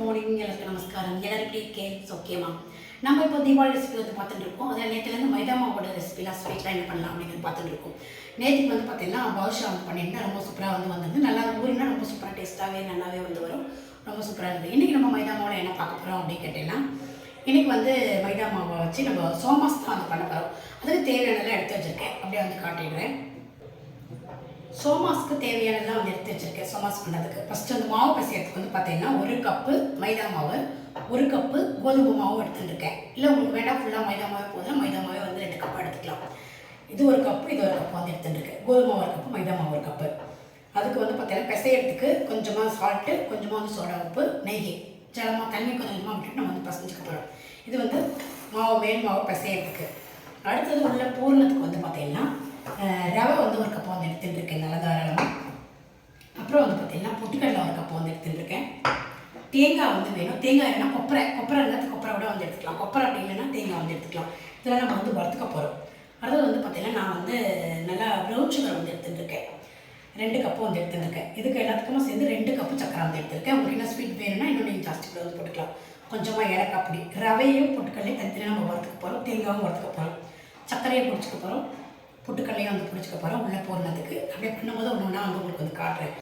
Morning எல்லாருக்கும் நமஸ்காரம். எல்லாருக்கும் கேக்ஸ் ஓகேமா நம்ம இப்போ தீபாவளி ரெசிபி வந்து பார்த்துட்டு இருக்கோம். அதில் நேற்றுலேருந்து மைதா மாவோட ரெசிபிலாம் ஸ்வீட்லாம் என்ன பண்ணலாம் அப்படிங்கிறது பார்த்துட்டு இருக்கோம். நேற்றுக்கு வந்து பார்த்தீங்கன்னா பாதுஷா வந்து பண்ணியிருந்தேன் ரொம்ப சூப்பராக வந்து வந்திருந்து நல்லா ஊரினா ரொம்ப சூப்பராக டேஸ்ட்டாகவே நல்லாவே வந்து வரும். ரொம்ப சூப்பராக இருந்தது. இன்றைக்கி நம்ம மைதா மாவில் என்ன பார்க்க போகிறோம் அப்படின்னு கேட்டீங்கன்னா இன்றைக்கி வந்து மைதா மாவை வச்சு நம்ம சோமாஸ் தான் வந்து பண்ண போகிறோம் அதுக்கு தேவையானதெல்லாம் எடுத்து வச்சுருக்கேன். அப்படியே வந்து காட்டிடுறேன். சோமாஸ்க்கு தேவையானதெல்லாம் வந்து எடுத்து வச்சிருக்கேன் சோமாஸ் பண்ணுறதுக்கு ஃபஸ்ட்டு அந்த மாவு பசியத்துக்கு வந்து பார்த்தீங்கன்னா ஒரு கப்பு மைதா மாவு ஒரு கப்பு கோதுமை மாவு எடுத்துட்டுருக்கேன். இல்லை உங்களுக்கு வேண்டாம் ஃபுல்லாக மைதா மாவே போதும் மைதா மாவே வந்து ரெண்டு கப்பு எடுத்துக்கலாம். இது ஒரு கப்பு இது ஒரு கப்பு வந்து எடுத்துட்டுருக்கேன். கோதுமை ஒரு கப்பு மைதா மாவு ஒரு கப்பு. அதுக்கு வந்து பார்த்தீங்கன்னா பிசையத்துக்கு கொஞ்சமாக சால்ட்டு கொஞ்சமாக வந்து சோடா உப்பு நெய். ஜலமாக தண்ணி கொஞ்சம் கொஞ்சமாக விட்டுட்டு நம்ம வந்து பசஞ்சுக்க போகிறோம் இது வந்து மாவு மேல் மாவு பிசையத்துக்கு அடுத்தது உள்ள பூர்ணத்துக்கு வந்து பார்த்தீங்கன்னா ரவை வந்து ஒரு கப்பு வந்து எடுத்துட்டு இருக்கேன். நல்லா தாராளமாக அப்புறம் வந்து பார்த்தீங்கன்னா பொட்டுக்கடலை ஒரு கப்பு வந்து எடுத்துட்டு இருக்கேன். தேங்காய் வந்து வேணும். தேங்காய் இல்லைனா கொப்பரை. கொப்பரை இல்லாத கொப்பரை கூட வந்து எடுத்துக்கலாம். கொப்பரை அப்படி இல்லைன்னா தேங்காய் வந்து எடுத்துக்கலாம். இதெல்லாம் நம்ம வந்து வறுத்துக்க போகிறோம் அடுத்தது வந்து பார்த்தீங்கன்னா நான் வந்து நல்லா ப்ரௌன் சுகர் வந்து எடுத்துட்டு இருக்கேன். ரெண்டு கப்பு வந்து எடுத்துருக்கேன் இதுக்கு எல்லாத்துக்குமே சேர்ந்து ரெண்டு கப்பு சக்கரை வந்து எடுத்துருக்கேன் உங்களுக்கு என்ன ஸ்வீட் வேணும்னா இன்னும் நீங்கள் ஜாஸ்தி கூட வந்து போட்டுக்கலாம். கொஞ்சமாக ஏலக்காய் பொடி. ரவையும் பொட்டுக்கல்லையும் தனித்தனியாக நம்ம வறுத்துக்க போகிறோம் தேங்காயும் வறுத்துக்க போகிறோம் சர்க்கரையும் பிடிச்சிக்க போகிறோம் புட்டுக்கல்லையும் வந்து பிடிச்சிக்க போகிறோம் உள்ளே போடுறதுக்கு. அப்படியே பண்ணும்போது ஒன்று ஒன்றா வந்து உங்களுக்கு வந்து காட்டுறேன்.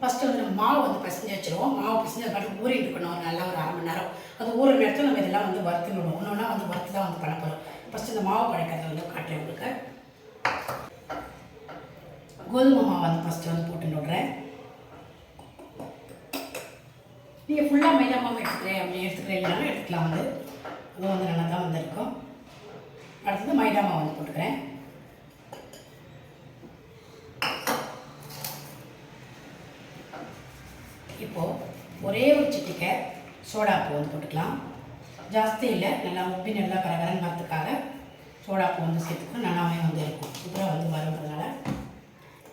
ஃபஸ்ட்டு வந்து நம்ம மாவு வந்து பிசைஞ்சு வச்சுருவோம். மாவு பிசைஞ்சு அது பாட்டு ஊறிட்டு இருக்கணும். ஒரு நல்லா ஒரு அரை மணி நேரம். அது ஊற நேரத்தில் நம்ம இதெல்லாம் வந்து வறுத்து விடுவோம். ஒன்று ஒன்றா வந்து வறுத்து தான் வந்து பண்ண போகிறோம் ஃபஸ்ட்டு இந்த மாவு பழக்கிறத வந்து காட்டுறேன் உங்களுக்கு. கோதுமை மாவு வந்து ஃபஸ்ட்டு வந்து போட்டு விடுறேன் நீங்கள் ஃபுல்லாக மைதா மாவு எடுத்துக்கிறேன். அப்படி எடுத்துக்கிறேன். இல்லைனாலும் எடுத்துக்கலாம் வந்து. அதுவும் வந்து நல்லா தான் வந்திருக்கும் அடுத்தது மைதா மாவு வந்து போட்டுக்கிறேன். இப்போது ஒரே ஒரு சிட்டிக்கை சோடாப்பு வந்து போட்டுக்கலாம். ஜாஸ்தி இல்லை நல்லா உப்பி நல்லா கரகரன்னு வரத்துக்காக சோடாப்பு வந்து சேர்த்துக்கணும். நல்லாவே வந்து இருக்கும். சூப்பராக வந்து வரும்ன்றதுனால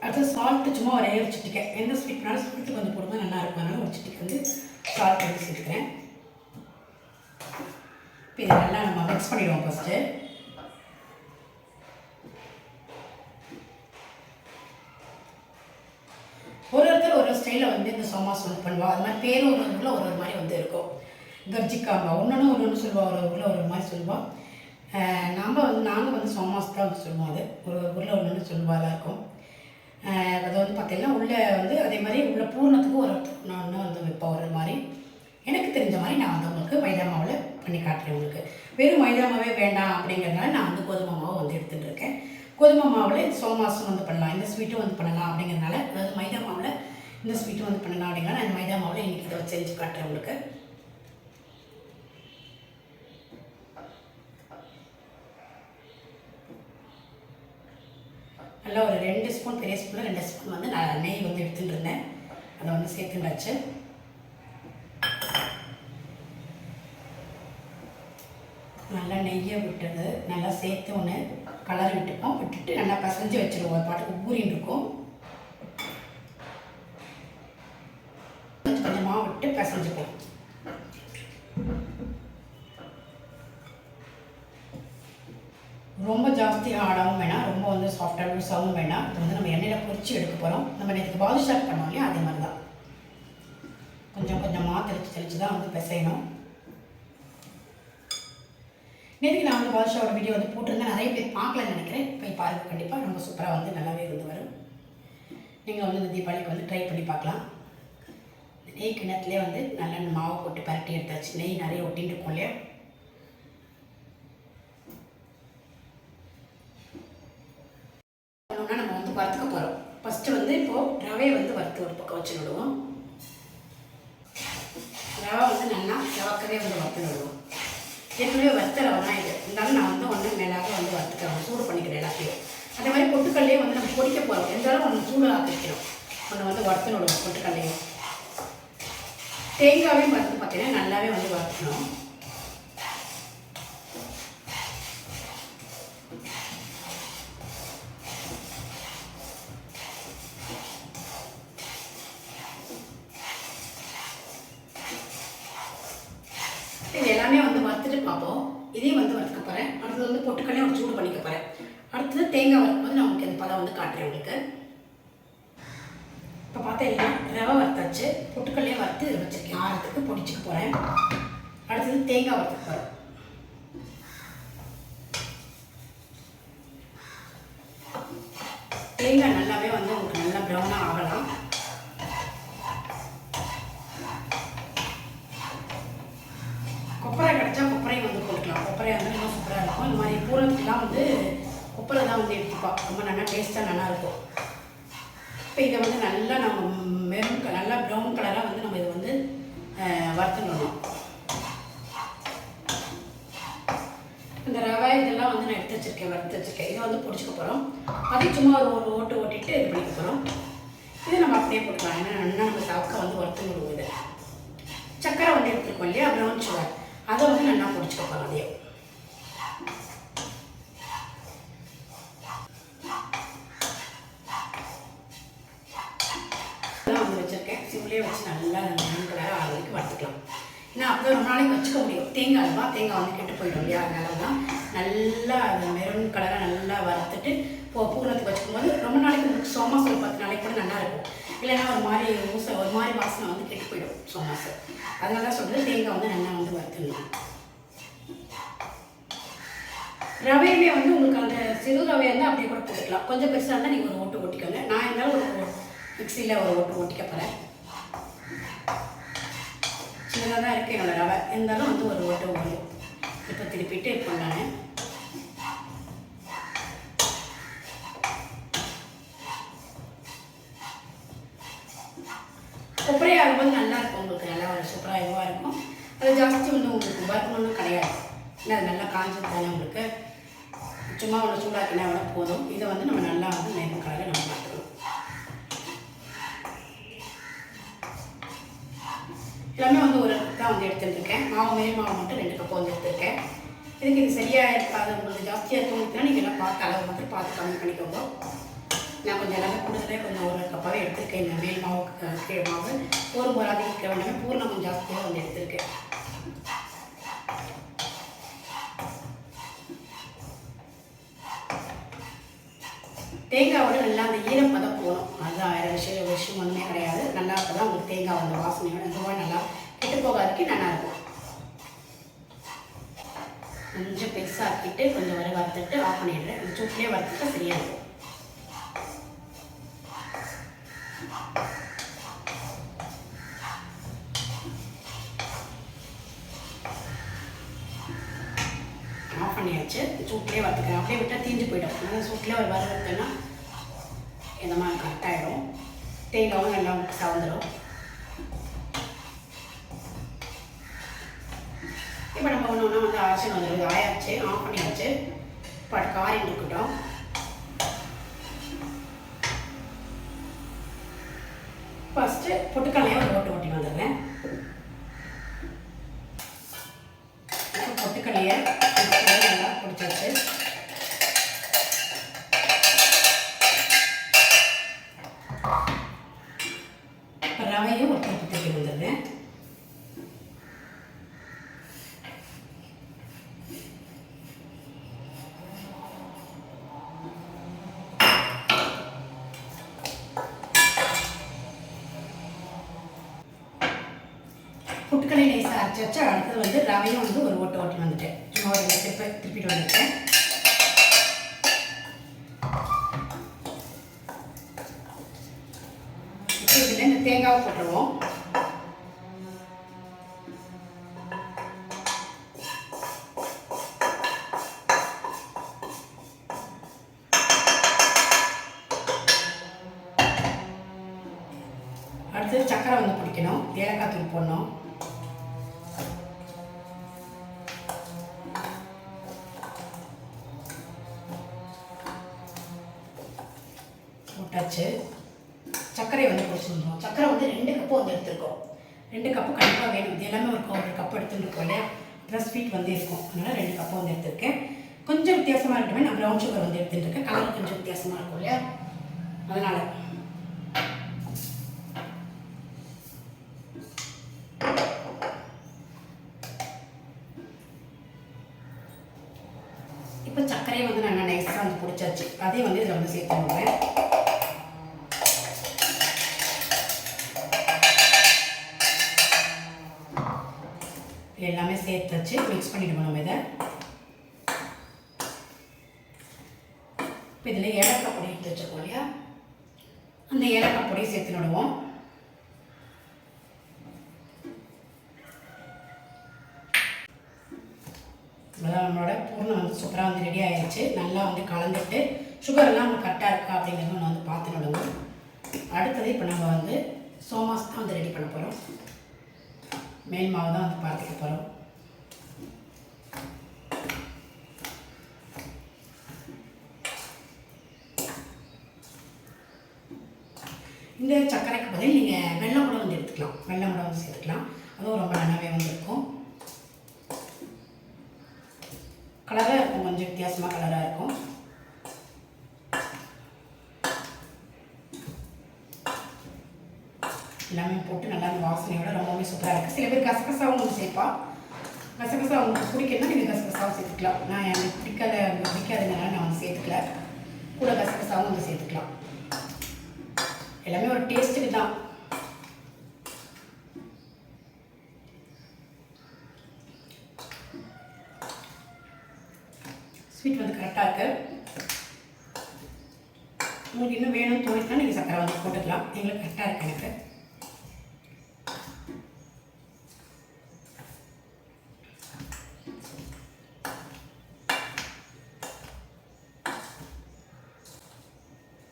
அடுத்து சால்ட்டு சும்மா ஒரே ஒரு சிட்டிக்கை. எந்த ஸ்வீட்னாலும் சால்ட்டு கொஞ்சம் போடும்போது நல்லா இருக்கும். அதனால ஒரு சிட்டிக்கு வந்து சால்ட் வந்து சேர்த்துக்கிறேன். இப்போ இதை நல்லா நம்ம மிக்ஸ் பண்ணிடுவோம் ஃபஸ்ட்டு அம்மா இந்த சோமாஸ் பண்ணுவா அது மாதிரி பேரும் ஒரு ஊரில் ஒரு ஒரு மாதிரி வந்து இருக்கும். கர்ஜிக்காம்பா ஒன்று ஒரு ஒன்று சொல்லுவா ஒரு ஊரில் ஒரு மாதிரி சொல்லுவோம் நாம் வந்து நாங்கள் வந்து சோமாஸ் தான் வந்து சொல்லுவோம் அது. ஒரு ஒரு ஊரில் ஒன்று ஒன்று சொல்லுவாங்க இருக்கும் அது வந்து பார்த்திங்கன்னா உள்ளே வந்து அதே மாதிரி உள்ள பூர்ணத்துக்கு ஒரு ஒன்று வந்து வைப்போம் ஒரு மாதிரி. எனக்கு தெரிஞ்ச மாதிரி நான் வந்து உங்களுக்கு மைதா மாவில் பண்ணி காட்டுறேன் உங்களுக்கு. வெறும் மைதா மாவே வேண்டாம் அப்படிங்கிறதுனால நான் வந்து கோதுமை மாவை வந்து எடுத்துகிட்டு இருக்கேன். கோதுமை மாவில் சோமாஸும் வந்து பண்ணலாம் இந்த ஸ்வீட்டும் வந்து பண்ணலாம் அப்படிங்கிறதுனால அதாவது மைதா மாவில் இந்த ஸ்வீட்டும் வந்து பண்ணலாம் அப்படிங்கிறனால நான் மைதா மாவில் இன்றைக்கி இதை செஞ்சு காட்டுறேன் உங்களுக்கு. நல்லா ஒரு ரெண்டு ஸ்பூன் பெரிய ஸ்பூனில் ரெண்டு ஸ்பூன் வந்து நான் நெய் வந்து எடுத்துகிட்டு இருந்தேன். அதை வந்து சேர்த்துண்டாச்சு நல்லா நெய்யை விட்டது. நல்லா சேர்த்து ஒன்று கலர் விட்டுப்போம். விட்டுட்டு நல்லா பசஞ்சு வச்சுருவோம். ஒரு பாட்டுக்கு ஊறின்னு இருக்கும் கொஞ்சம் கொஞ்சமாக ரொம்ப ஜாஸ்தி ஹார்டாகவும் வேணாம் ரொம்ப வந்து சாஃப்டாகவும் லூஸாகவும் வேணாம். இப்போ வந்து நம்ம எண்ணெயில் பொரிச்சு எடுக்க போகிறோம் நம்ம நேற்று பாதுஷாக் பண்ணோம் இல்லையா? அதே மாதிரி தான் கொஞ்சம் கொஞ்சமாக தெளித்து தெளித்து தான் வந்து பிசையணும். நேற்று நான் வந்து பாதுஷாவோட வீடியோ வந்து போட்டிருந்தேன். நிறைய பேர் பார்க்கலன்னு நினைக்கிறேன். போய் பாருங்கள் கண்டிப்பாக ரொம்ப சூப்பராக வந்து நல்லாவே இருந்து வரும். நீங்கள் வந்து இந்த தீபாவளிக்கு வந்து ட்ரை பண்ணி பார்க்கலாம். நெய் கிணத்துலேயே வந்து நல்லெண்ணெய் மாவு போட்டு பரட்டி எடுத்தாச்சு. நெய் நிறைய ஒட்டின்னு இருக்கும் இல்லையா? பண்ணோம்னா நம்ம வந்து வறுத்துக்க போகிறோம் ஃபஸ்ட்டு வந்து இப்போது ரவையை வந்து வறுத்து ஒரு பக்கம் வச்சு விடுவோம் ரவை வந்து நல்லா ரவக்கவே வந்து வறுத்து விடுவோம் ஏற்கனவே வறுத்த ரவை தான் இது. இருந்தாலும் நான் வந்து ஒன்று மேலாக வந்து வறுத்துக்கிறேன். சூடு பண்ணிக்கிறேன் எல்லாத்தையும். அதே மாதிரி பொட்டுக்கல்லையே வந்து நம்ம பொடிக்க போகிறோம் இருந்தாலும் ஒன்று சூடு ஆக்கிக்கிறோம் ஒன்று வந்து வறுத்து விடுவோம் பொட்டுக்கல்லையும். தேங்காவையும் வறுத்து பார்த்தீங்கன்னா நல்லாவே வந்து வறுக்கணும் இது எல்லாமே வந்து வறுத்துட்டு பார்ப்போம் இதையும் வந்து வறுத்துக்க போகிறேன் அடுத்தது வந்து பொட்டுக்கல்லையும் ஒரு சூடு பண்ணிக்க போகிறேன் அடுத்தது தேங்காய் வறுக்கும்போது நான் உங்களுக்கு இந்த பதம் வந்து காட்டுறேன் உங்களுக்கு இப்போ பார்த்தீங்கன்னா ரவை வறுத்தாச்சு பொட்டுக்கல்லையே வறுத்து இதில் வச்சுருக்கேன் ஆறத்துக்கு பொடிச்சுக்க போகிறேன் அடுத்தது தேங்காய் வறுத்துக்க போகிறேன் தேங்காய் நல்லாவே வந்து உங்களுக்கு நல்லா ப்ரௌனாக ஆகலாம் கொப்பரை கிடச்சா கொப்பரையும் வந்து கொடுக்கலாம் கொப்பரை வந்து இன்னும் சூப்பராக இருக்கும். இந்த மாதிரி பூரத்துக்குலாம் வந்து கொப்பரை தான் வந்து எடுத்துப்பா. ரொம்ப நல்லா டேஸ்ட்டாக நல்லாயிருக்கும் இப்போ இதை வந்து நல்லா நம்ம மெரூன் க- நல்லா ப்ரௌன் கலராக வந்து நம்ம இதை வந்து வறுத்துடணும். இந்த ரவை இதெல்லாம் வந்து நான் எடுத்து வச்சிருக்கேன் வறுத்து வச்சுருக்கேன். இதை வந்து பிடிச்சிக்க போகிறோம் அதையும் சும்மா ஒரு ஒரு ஓட்டு ஓட்டிட்டு இது பண்ணிக்க போகிறோம் இதை நம்ம அப்படியே போட்டுக்கலாம். ஏன்னா நல்லா நம்ம சாப்பிக்க வந்து வறுத்து விடுவோம் இதை. சக்கரை வந்து எடுத்துருக்கோம் இல்லையா? ப்ரௌன் சுகர் அதை வந்து நல்லா பிடிச்சிக்க அதையும் வச்சுருக்கேன் சிம்லேயே வச்சு நல்லா மெரூன் கலராக ஆறு வரைக்கும் வறுத்துக்கலாம் ஏன்னா அப்போ ரொம்ப நாளைக்கு வச்சுக்க முடியும் தேங்காய் அல்வா தேங்காய் வந்து கெட்டு போயிடும் இல்லையா அதனால தான் நல்லா அந்த மெரூன் கலராக நல்லா வறுத்துட்டு இப்போ வச்சுக்கும் போது ரொம்ப நாளைக்கு உங்களுக்கு சோமாஸ் ஒரு பத்து நாளைக்கு கூட நல்லா இருக்கும் இல்லைன்னா ஒரு மாதிரி ஊச ஒரு மாதிரி வாசனை வந்து கெட்டு போயிடும் சோமாஸ். அதனால தான் சொல்கிறது தேங்காய் வந்து நல்லா வந்து வறுத்துடணும் ரவையுமே வந்து உங்களுக்கு அந்த சிறு ரவை இருந்தால் அப்படியே கூட போட்டுக்கலாம். கொஞ்சம் பெருசாக இருந்தால் நீங்கள் ஒரு ஓட்டு ஓட்டிக்கோங்க. நான் இருந்தாலும் ஒரு மிக்சியில் ஒரு ஓட்டு ஓட்டிக்க போகிறேன் சின்னதாக தான் இருக்குது என்னோடய ரவை. இருந்தாலும் வந்து ஒரு ஓட்டு ஓடும் இப்போ திருப்பிட்டு இப்போ நான் கொப்பரை ஆகும்போது நல்லா இருக்கும் உங்களுக்கு நல்லா ஒரு சூப்பராக இதுவாக இருக்கும். அது ஜாஸ்தி வந்து உங்களுக்கு வறுக்கணும்னு கிடையாது. இல்லை அது நல்லா காஞ்சது தானே உங்களுக்கு. சும்மா ஒன்று சூடாக்கினா விட போதும். இதை வந்து நம்ம நல்லா வந்து நேரம் கலரில் நம்ம பார்த்துக்கணும். எல்லாமே வந்து ஒரு தான் வந்து எடுத்துட்டுருக்கேன் மாவு மேல் மாவு மட்டும் ரெண்டு கப்பு வந்து எடுத்துருக்கேன். இதுக்கு இது சரியாக இருக்காது உங்களுக்கு ஜாஸ்தியாக இருக்கவங்களுக்குனா நீங்கள் எல்லாம் பார்த்து அளவு மட்டும் பார்த்து கம்மி பண்ணிக்கோங்க. நான் கொஞ்சம் எல்லாமே கூடுதலே கொஞ்சம் ஒரு கப்பாகவே எடுத்திருக்கேன். இந்த மேல் மாவுக்கு கீழ் மாவு. ஒரு முறை அதிக வேண்டாமே. பூர்ணம் கொஞ்சம் ஜாஸ்தியாக வந்து எடுத்திருக்கேன். தேங்காவோட நல்லா அந்த ஈரப்பதம் போகணும். அதுதான் ஆயிரம் விஷயம் விஷயம் ஒன்றுமே கிடையாது. நல்லா அப்போ தான் உங்களுக்கு தேங்காய் அந்த வாசனையோட ரொம்ப நல்லா கெட்டு போகாதுக்கு நல்லா இருக்கும். கொஞ்சம் பெருசாக்கிட்டு கொஞ்சம் வரை வறுத்துட்டு ஆஃப் பண்ணிடுறேன் சூட்லேயே வறுத்துட்டு சரியாக இருக்கும். கட் மாதிரி தேங்காவும் நல்லா சவந்துடும் இப்போ நம்ம ஒன்று ஒன்றா வந்து அரைச்சின்னு வந்துடுது ஆயாச்சு ஆஃப் பண்ணியாச்சு. இப்போ அது இருக்கட்டும் ஃபஸ்ட்டு பொட்டுக்கல்லையே ஒரு ஓட்டு ஓட்டி வந்துடுறேன் இப்போ பொட்டுக்கல்லையை நல்லா பிடிச்சாச்சு இப்போ ரவையும் ஒரு கப்பு தூக்கி வந்துடுறேன் அச்சச்சா அடுத்தது வந்து ரவையும் வந்து ஒரு ஓட்டு ஓட்டி வந்துட்டேன். சும்மா ஒரு திருப்பி திருப்பிட்டு வந்துட்டேன். இப்போ இதில் இந்த தேங்காவை போட்டுருவோம். வச்சு சர்க்கரை வந்து பிடிச்சிருந்தோம் சர்க்கரை வந்து ரெண்டு கப்பு வந்து எடுத்துருக்கோம். ரெண்டு கப்பு கண்டிப்பாக வேணும். இது எல்லாமே இருக்கும் ஒரு கப் எடுத்துருக்கோம் இல்லையா? ப்ளஸ் ஸ்வீட் வந்து இருக்கும். அதனால் ரெண்டு கப்பு வந்து எடுத்திருக்கேன். கொஞ்சம் வித்தியாசமாக இருக்கட்டுமே நான் ப்ரௌன் சுகர் வந்து எடுத்துருக்கேன் கலர் கொஞ்சம் வித்தியாசமாக இருக்கும் இல்லையா? அதனால் எல்லாமே சேர்த்து வச்சு மிக்ஸ் பண்ணிவிடுவோம் நம்ம இதை. இப்போ இதில் ஏலக்காய் பொடி எடுத்து வச்சுருக்கோம் இல்லையா? அந்த ஏலக்காய் பொடியை சேர்த்து விடுவோம் அதான் நம்மளோட பூர்ணம் வந்து சூப்பராக வந்து ரெடி ஆகிடுச்சு நல்லா வந்து கலந்துட்டு சுகர்லாம் நம்ம கரெக்டாக இருக்கா அப்படிங்கிறது நம்ம வந்து பார்த்து விடுவோம் அடுத்தது இப்போ நம்ம வந்து சோமாஸ் தான் வந்து ரெடி பண்ண போகிறோம் மேல் மாவு தான் வந்து பார்த்துக்க போகிறோம் இந்த சர்க்கரைக்கு பதில் நீங்கள் வெள்ளம் கூட வந்து எடுத்துக்கலாம். வெள்ளம் கூட வந்து சேர்த்துக்கலாம். அதுவும் ரொம்ப நல்லாவே வந்துருக்கும் கலராக இருக்கும். கொஞ்சம் வித்தியாசமாக கலராக இருக்கும் எல்லாமே போட்டு நல்லா அந்த வாசனையோட ரொம்பவே சூப்பராக இருக்குது சில பேர் கசகசாவும் வந்து சேர்ப்பான் கசகசா உங்களுக்கு பிடிக்கணும்னா நீங்கள் கசகசாவும் சேர்த்துக்கலாம். நான் எனக்கு பிடிக்காத பிடிக்காதனால பிடிக்காததுனால நான் வந்து சேர்த்துக்கல. கூட கசகசாவும் வந்து சேர்த்துக்கலாம். எல்லாமே ஒரு டேஸ்ட்டுக்கு தான். ஸ்வீட் வந்து கரெக்டாக இருக்குது உங்களுக்கு இன்னும் வேணும்னு தோணுச்சுன்னா நீங்கள் சக்கரை வந்து போட்டுக்கலாம். எங்களுக்கு கரெக்டாக இருக்கு எனக்கு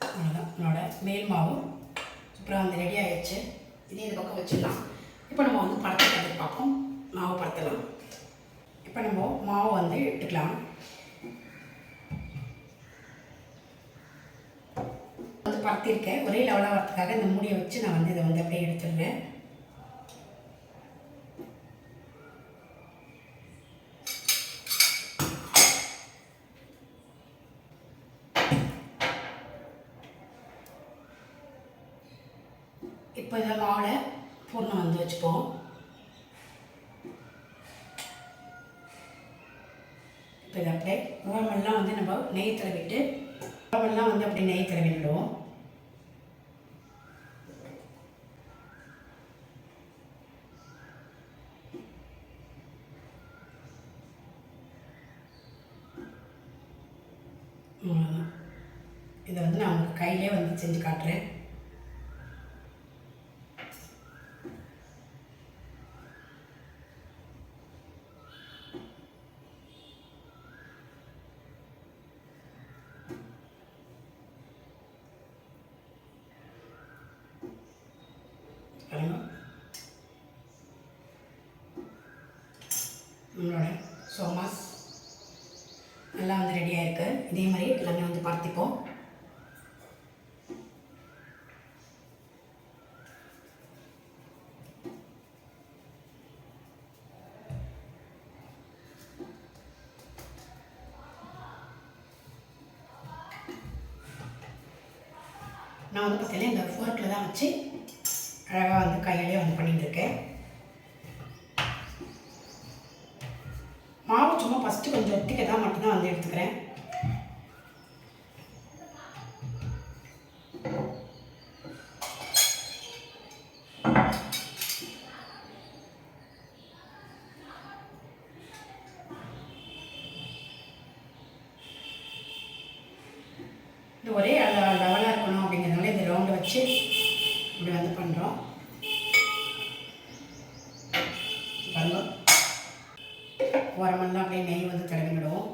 அவ்வளோதான் என்னோட மேல் மாவு சூப்பராக வந்து ரெடி ஆயிடுச்சு இதே இந்த பக்கம் வச்சிடலாம் இப்போ நம்ம வந்து படத்தை கண்டு பார்ப்போம் மாவு படுத்தலாம் இப்போ நம்ம மாவு வந்து எடுத்துக்கலாம் வந்து படுத்திருக்கேன் ஒரே லெவலாக வரதுக்காக இந்த மூடியை வச்சு நான் வந்து இதை வந்து அப்படியே எடுத்துடுவேன் இப்போ இதை மாவில் பூர்ணம் வந்து வச்சுப்போம். இப்போ இதை அப்படியே ஓரமெல்லாம் வந்து நம்ம நெய் தடவிட்டு ஓரமெல்லாம் வந்து அப்படி நெய் தடவிடுவோம். இதை வந்து நான் உங்களுக்கு கையிலே வந்து செஞ்சு காட்டுறேன் பாருங்க நம்மளோட சோமாஸ் நல்லா வந்து ரெடியாக இருக்கு இதே மாதிரி எல்லாமே நான் வந்து பார்த்தீங்கன்னா இந்த ஃபோர்க்கில் தான் வச்சு அழகாக வந்து கையிலே வந்து பண்ணிட்டு இருக்கேன் வச்சு இப்படி வந்து பண்ணுறோம் பாருங்க. ஓரமெல்லாம் அப்படியே நெய் வந்து தடவி விடுவோம்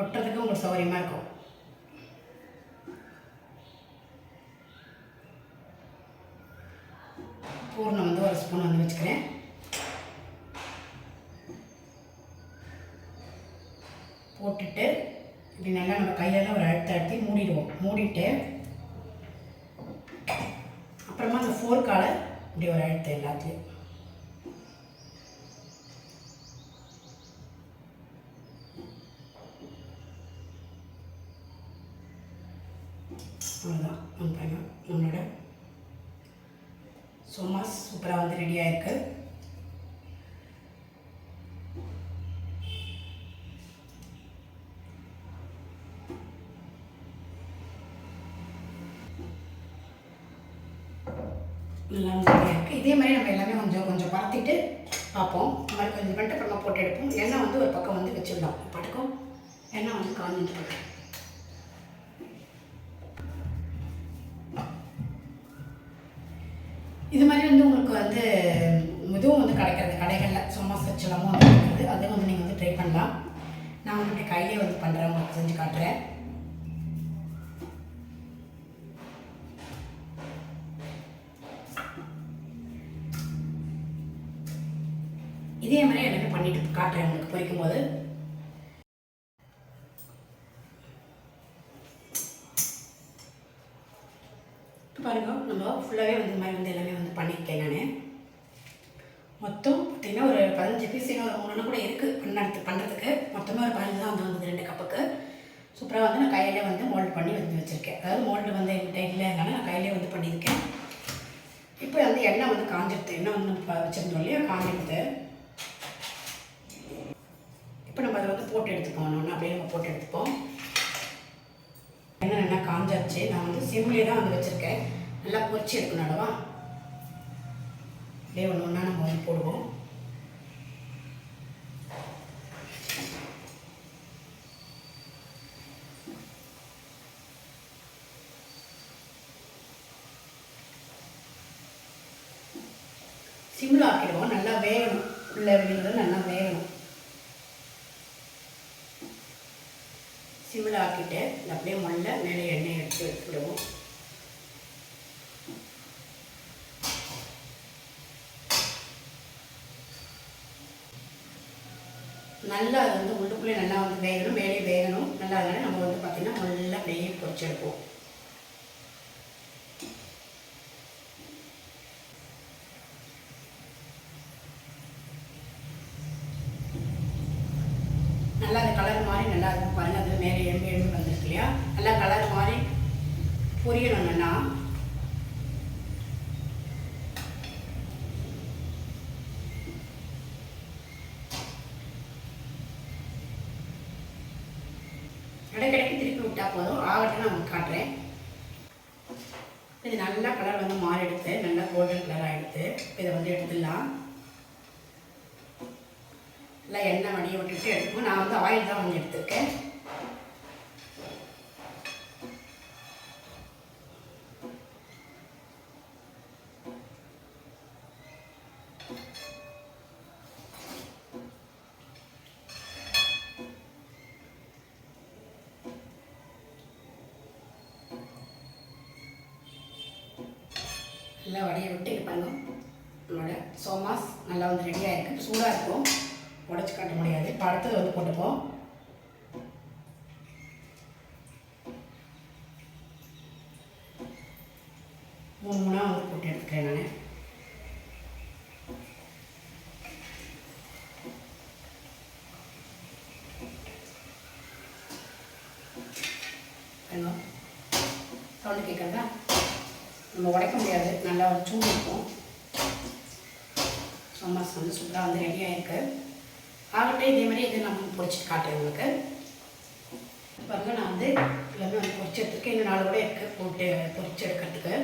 ஒட்டுறதுக்கு உங்களுக்கு சௌகரியமாக இருக்கும். பூர்ணம் வந்து ஒரு ஸ்பூன் வந்து வச்சுக்கிறேன். போட்டுட்டு இப்படி நல்லா நம்ம கையால் ஒரு அழுத்த அழுத்தி மூடிடுவோம். மூடிட்டு அப்புறமா அந்த ஃபோர்க்கால இப்படி ஒரு அழுத்த எல்லாத்தையும். அவ்வளோதான் நம்ம பாருங்க நம்மளோட சோமாஸ் சூப்பராக வந்து ரெடி ஆயிருக்கு. வந்து ரெடியாக இருக்குது மாற்றிட்டு பார்ப்போம். இந்த மாதிரி கொஞ்சம் பண்ணிட்டு அப்புறமா போட்டு எடுப்போம். எண்ணெய் வந்து ஒரு பக்கம் வந்து வச்சுருந்தோம் பட்டுக்கும் எண்ணெய் வந்து காஞ்சிட்டு இருக்கு இது மாதிரி வந்து உங்களுக்கு வந்து இதுவும் வந்து கிடைக்கிறது. கடைகளில் சும்மா சச்சலமும் வந்து கிடைக்கிறது. அதுவும் வந்து நீங்கள் வந்து ட்ரை பண்ணலாம். நான் உங்கள்கிட்ட கையிலே வந்து பண்ணுறேன் உங்களுக்கு செஞ்சு காட்டுறேன். காட்டுறேன் உங்களுக்கு பொரிக்கும் போது பாருங்க நம்ம ஃபுல்லாகவே வந்து இந்த மாதிரி வந்து எல்லாமே வந்து பண்ணியிருக்கேன் நான். மொத்தம் பார்த்திங்கன்னா ஒரு பதினஞ்சு பீஸ் இன்னும் ஒரு மூணு கூட இருக்குது பண்ணுறது பண்ணுறதுக்கு மொத்தமாக ஒரு பதினஞ்சு தான் வந்து வந்தது ரெண்டு கப்புக்கு சூப்பராக வந்து நான் கையிலே வந்து மோல்டு பண்ணி வந்து வச்சுருக்கேன். அதாவது மோல்டு வந்து என்கிட்ட இல்லைனால நான் கையிலே வந்து பண்ணியிருக்கேன். இப்போ வந்து எண்ணெய் வந்து காஞ்சிடுது எண்ணெய் வந்து வச்சுருந்தோம் இல்லையா காஞ்சிடுது போட்டு எடுத்துப்போம். ஒன்று அப்படியே நம்ம போட்டு எடுத்துப்போம். என்ன நல்லா காஞ்சாச்சு. நான் வந்து சிம்லேயே தான் வந்து வச்சுருக்கேன். நல்லா பொறிச்சு எடுக்கணும் நடவா அப்படியே ஒன்று ஒன்றா நம்ம வந்து போடுவோம். சிம்மில் ஆக்கிடுவோம். நல்லா வேகணும். உள்ள வெளியில் நல்லா வேகணும். சிம்மில் ஆக்கிட்டு அப்படியே மல்ல மேலே எண்ணெய் எடுத்து விடுவோம். நல்லா அது வந்து உள்ளுக்குள்ளே நல்லா வந்து வேகணும் மேலே வேகணும். நல்லா அதனால நம்ம வந்து பார்த்திங்கன்னா நல்லா அப்படியே பொறிச்செடுப்போம் நல்லா அந்த கலர் மாதிரி நல்லா இருக்கும் பாருங்க அது மேலே எலும்பு எலும்பு வந்துருக்கு இல்லையா நல்லா கலர் மாதிரி பொரியணும் நல்லா இடைக்கிடைக்கு திருப்பி விட்டா போதும். ஆகட்டும் நான் உங்களுக்கு காட்டுறேன். இது நல்லா கலர் வந்து மாறி எடுத்து நல்லா கோல்டன் கலராக எடுத்து இதை வந்து எடுத்துடலாம். நல்லா எண்ணெய் வடிய விட்டுட்டு எடுத்துக்கோ நான் வந்து ஆயில் தான் வந்து எடுத்துருக்கேன். நல்லா வடிய விட்டு இது பண்ணும் நம்மளோட சோமாஸ் நல்லா வந்து ரெடியாக இருக்குது சூடாக இருக்கும். உடச்சி காட்ட முடியாது. இப்போ அடுத்தது வந்து போட்டுப்போம் மூணு மூணாக வந்து போட்டு எடுத்துக்கிறேன் நான் சவுண்டு கேட்குறதா நம்ம உடைக்க முடியாது. நல்லா சூடு இருக்கும் சோமாஸ் வந்து சூப்பராக வந்து ரெடியாக இருக்குது ஆகட்டும் இதே மாதிரி இது நம்ம பொறிச்சு காட்டுறேன் உங்களுக்கு. பாருங்க நான் வந்து எல்லாமே வந்து பொரிச்சு எடுத்துருக்கேன் இன்னும் நாலு கூட இருக்குது போட்டு பொரிச்சு எடுக்கிறதுக்கு.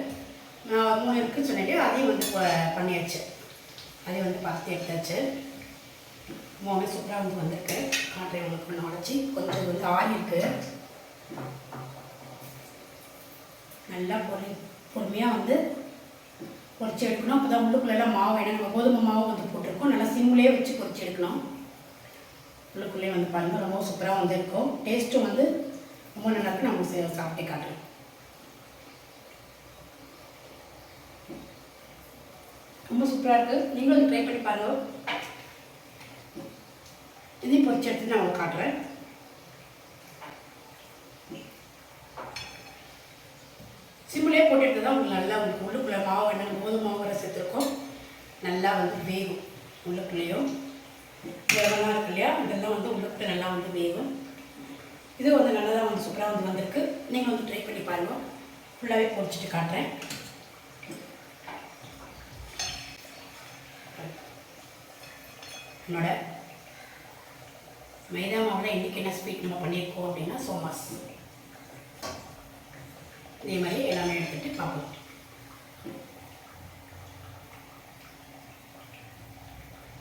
நான் மூணு இருக்குன்னு சொன்னிட்டு அதையும் வந்து பண்ணியாச்சு. அதையும் வந்து பார்த்து எடுத்தாச்சு. மூணு சூப்பராக வந்து வந்திருக்கு. காட்டுறேன் உங்களுக்கு ஒன்று உடச்சி. கொஞ்சம் வந்து ஆயிருக்கு நல்லா பொறி பொறுமையாக வந்து பொறிச்சு எடுக்கணும். அப்போ தான் உள்ளுக்குள்ளெல்லாம் மாவு ஏன்னா நம்ம கோதுமை மாவு வந்து போட்டிருக்கோம். நல்லா சிம்லேயே வச்சு பொறிச்சு எடுக்கணும் உள்ளுக்குள்ளேயே வந்து பாருங்கள் ரொம்ப சூப்பராக வந்து இருக்கும். டேஸ்ட்டும் வந்து ரொம்ப நல்லா இருக்கு. நான் சாப்பிட்டே காட்டுறேன். ரொம்ப சூப்பராக இருக்குது நீங்களும் வந்து ட்ரை பண்ணி பாருங்கள் இதையும் பொறிச்சு எடுத்து நான் உங்களுக்கு காட்டுறேன். சிம்மிலே போட்டு தான் உங்களுக்கு நல்லா உங்களுக்கு உள்ளுக்குள்ளே மாவு என்ன கோதுமை மாவு ரசத்திற்கும் நல்லா வந்து வேகும். உள்ளுக்குள்ளேயும் வேகமாக இருக்கு இல்லையா? இதெல்லாம் வந்து உள்ளுக்குள்ளே நல்லா வந்து வேகும். இது வந்து நல்லா தான் வந்து சூப்பராக வந்து வந்திருக்கு. நீங்கள் வந்து ட்ரை பண்ணி பாருங்கள் ஃபுல்லாகவே பொறிச்சிட்டு காட்டுறேன். என்னோட மைதா மாவில் இன்றைக்கி என்ன ஸ்வீட் நம்ம பண்ணியிருக்கோம் அப்படின்னா சோமாஸ். இதே மாதிரி எல்லாமே எடுத்துகிட்டு பார்ப்போம்.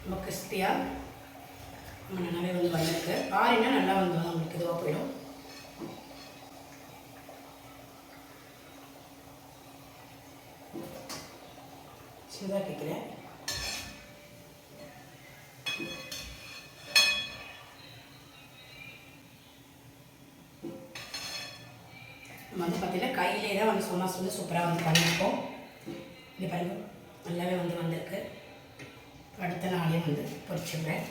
ரொம்ப கிறிஸ்பியாக நம்ம நல்லாவே வந்து வந்திருக்கு. ஆறினா நல்லா வந்து உங்களுக்கு இதுவாக போயிடும். சின்னதாக கேட்குறேன். நம்ம வந்து பார்த்தீங்கன்னா கையிலே தான் வந்து சோமாஸ் வந்து சூப்பராக வந்து பண்ணியிருக்கோம் இங்கே பாருங்க நல்லாவே வந்து வந்திருக்கு. அடுத்த நாளே வந்து பொரிச்சிடுறேன்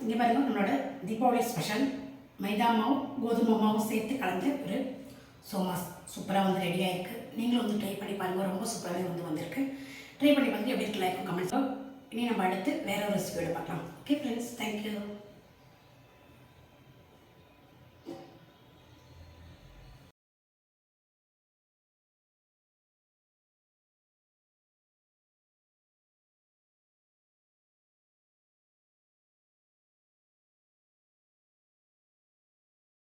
இங்கே பாருங்க நம்மளோட தீபாவளி ஸ்பெஷல் மைதா மாவு கோதுமை மாவு சேர்த்து கலந்து ஒரு சோமாஸ் சூப்பராக வந்து ரெடியாக இருக்குது நீங்களும் வந்து ட்ரை பண்ணி பாருங்கள் ரொம்ப சூப்பராகவே வந்து வந்திருக்கு. ட்ரை பண்ணி பார்த்துட்டு எப்படி இருக்கு லைக் கமெண்ட்ஸோ இனி நம்ம அடுத்து வேற ஒரு ரெசிபியோட பார்க்கலாம். Okay friends thank you